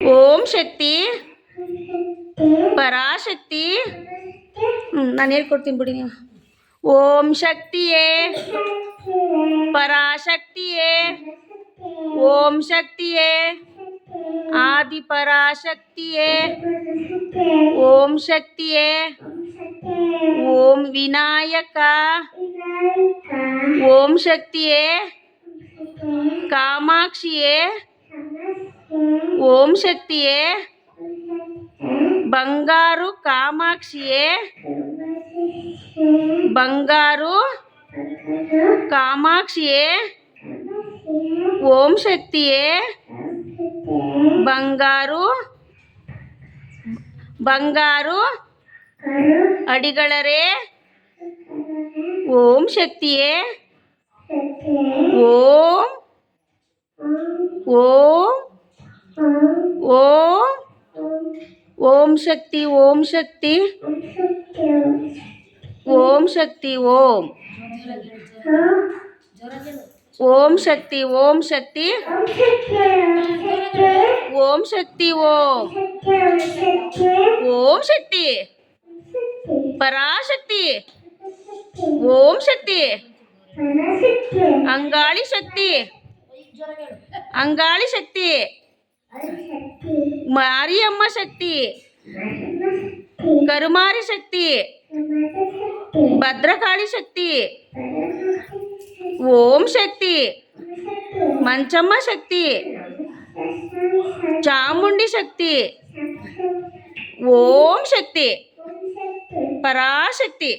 ಓಂ ಶಕ್ತಿ ಪರಾಶಕ್ತಿ ಹ್ಞೂ ನಾನು ಹೇಳ್ಕೊಡ್ತೀನಿ ಬಿಡಿ ನೀವು ಓಂ ಶಕ್ತಿಯೇ ಪರಾಶಕ್ತಿಯೇ ಓಂ ಶಕ್ತಿಯೇ ಆದಿ ಪರಾಶಕ್ತಿಯೇ ಓಂ ಶಕ್ತಿಯೇ ಓಂ ವಿನಾಯಕ ಓಂ ಶಕ್ತಿಯೇ ಕಾಮಾಕ್ಷಿಯೇ ಓಂ ಶಕ್ತಿಯೇ. ಬಂಗಾರು ಕಾಮಾಕ್ಷಿಯೇ. ಬಂಗಾರು ಕಾಮಾಕ್ಷಿಯೇ. ಓಂ ಶಕ್ತಿಯೇ. ಬಂಗಾರು ಬಂಗಾರು ಅಡಿಗಳರೇ. ಓಂ ಶಕ್ತಿಯೇ. ಓಂ ओ ओम शक्ति ओम शक्ति। ओम शक्ति, ओम। ओम शक्ति ओम शक्ति। ओम शक्ति, ओम। ओम शक्ति। पराशक्ति। ओम शक्ति। अंगाली शक्ति। अंगाली शक्ति। मारी अम्मा शक्ति करुमारी शक्ति भद्रकाली शक्ति ओम शक्ति मंचम शक्ति चामुंडी शक्ति ओम शक्ति पराशक्ति